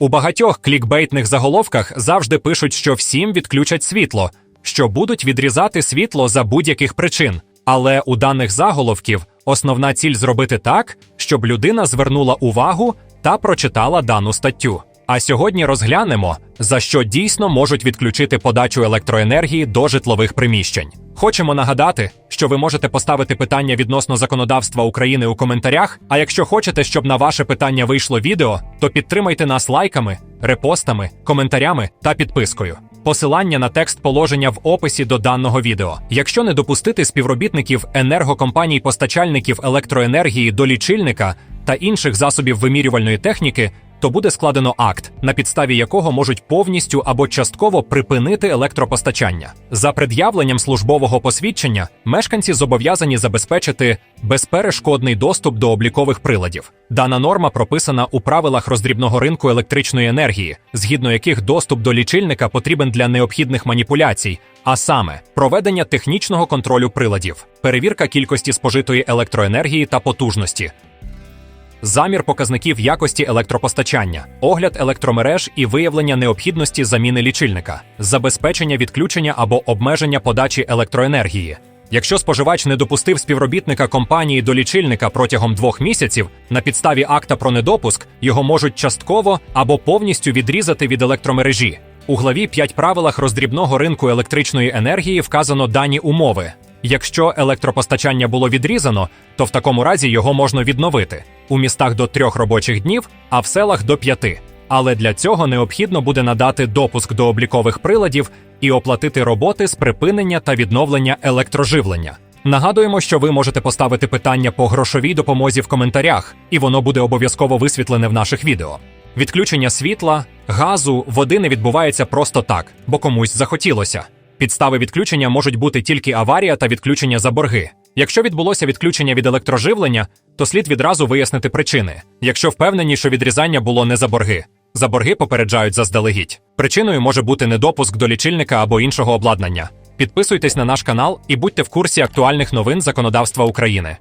У багатьох клікбейтних заголовках завжди пишуть, що всім відключать світло, що будуть відрізати світло за будь-яких причин. Але у даних заголовків основна ціль зробити так, щоб людина звернула увагу та прочитала дану статтю. А сьогодні розглянемо, за що дійсно можуть відключити подачу електроенергії до житлових приміщень. Хочемо нагадати, що ви можете поставити питання відносно законодавства України у коментарях. А якщо хочете, щоб на ваше питання вийшло відео, то підтримайте нас лайками, репостами, коментарями та підпискою. Посилання на текст положення в описі до даного відео. Якщо не допустити співробітників енергокомпаній постачальників електроенергії до лічильника та інших засобів вимірювальної техніки, то буде складено акт, на підставі якого можуть повністю або частково припинити електропостачання. За пред'явленням службового посвідчення мешканці зобов'язані забезпечити безперешкодний доступ до облікових приладів. Дана норма прописана у правилах роздрібного ринку електричної енергії, згідно яких доступ до лічильника потрібен для необхідних маніпуляцій, а саме проведення технічного контролю приладів, перевірка кількості спожитої електроенергії та потужності, замір показників якості електропостачання, огляд електромереж і виявлення необхідності заміни лічильника, забезпечення відключення або обмеження подачі електроенергії. Якщо споживач не допустив співробітника компанії до лічильника протягом двох місяців, на підставі акта про недопуск його можуть частково або повністю відрізати від електромережі. У главі 5 правилах роздрібного ринку електричної енергії вказано дані умови. Якщо електропостачання було відрізано, то в такому разі його можна відновити у містах до трьох робочих днів, а в селах до п'яти. Але для цього необхідно буде надати допуск до облікових приладів і оплатити роботи з припинення та відновлення електроживлення. Нагадуємо, що ви можете поставити питання по грошовій допомозі в коментарях, і воно буде обов'язково висвітлене в наших відео. Відключення світла, газу, води не відбувається просто так, бо комусь захотілося. Підстави відключення можуть бути тільки аварія та відключення за борги. Якщо відбулося відключення від електроживлення, то слід відразу вияснити причини. Якщо впевнені, що відрізання було не за борги. За борги попереджають заздалегідь. Причиною може бути недопуск до лічильника або іншого обладнання. Підписуйтесь на наш канал і будьте в курсі актуальних новин законодавства України.